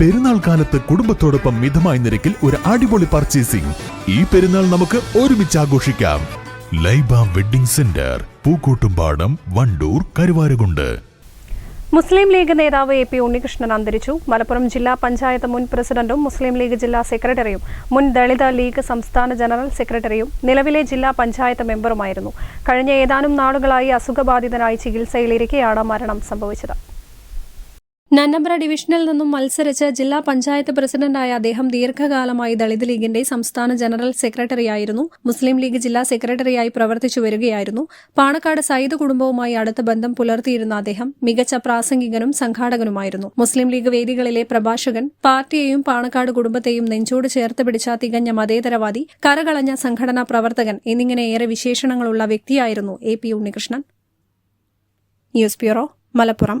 പെരുന്നാൾ കാലത്ത് കുടുംബത്തോടൊപ്പം മിതമായ നിരക്കിൽ ഒരു അടിപൊളി പർച്ചേസിംഗ് ഈ പെരുന്നാൾ നമുക്ക് ഒരുമിച്ച് ആഘോഷിക്കാം. Laiba wedding centre Pookkottumpadam Wandoor Karuvarakundu. Muslim League നേതാവ് എ പി ഉണ്ണികൃഷ്ണൻ അന്തരിച്ചു. മലപ്പുറം ജില്ലാ പഞ്ചായത്ത് മുൻ പ്രസിഡന്റും മുസ്ലിം ലീഗ് ജില്ലാ സെക്രട്ടറിയും മുൻ ദളിത് ലീഗ് സംസ്ഥാന ജനറൽ സെക്രട്ടറിയും നിലവിലെ ജില്ലാ പഞ്ചായത്ത് മെമ്പറുമായിരുന്നു. കഴിഞ്ഞ ഏതാനും നാളുകളായി അസുഖബാധിതനായി ചികിത്സയിലിരിക്കെയാണ് മരണം സംഭവിച്ചത്. നന്നമ്പ്ര ഡിവിഷനിൽ നിന്നും മത്സരിച്ച് ജില്ലാ പഞ്ചായത്ത് പ്രസിഡന്റായ അദ്ദേഹം ദീർഘകാലമായി ദളിത് ലീഗിന്റെ സംസ്ഥാന ജനറൽ സെക്രട്ടറിയായിരുന്നു. മുസ്ലിം ലീഗ് ജില്ലാ സെക്രട്ടറിയായി പ്രവർത്തിച്ചു വരികയായിരുന്നു. പാണക്കാട് സയ്യിദ് കുടുംബവുമായി അടുത്ത ബന്ധം പുലർത്തിയിരുന്ന അദ്ദേഹം മികച്ച പ്രാസംഗികനും സംഘാടകനുമായിരുന്നു. മുസ്ലിം ലീഗ് വേദികളിലെ പ്രഭാഷകൻ പാർട്ടിയെയും പാണക്കാട് കുടുംബത്തെയും നെഞ്ചോട് ചേർത്ത് പിടിച്ച തികഞ്ഞ മതേതരവാദി കരകളഞ്ഞ സംഘടനാ പ്രവർത്തകൻ എന്നിങ്ങനെ ഏറെ വിശേഷണങ്ങളുള്ള വ്യക്തിയായിരുന്നു A P Unnikrishnan. News bureau Malappuram.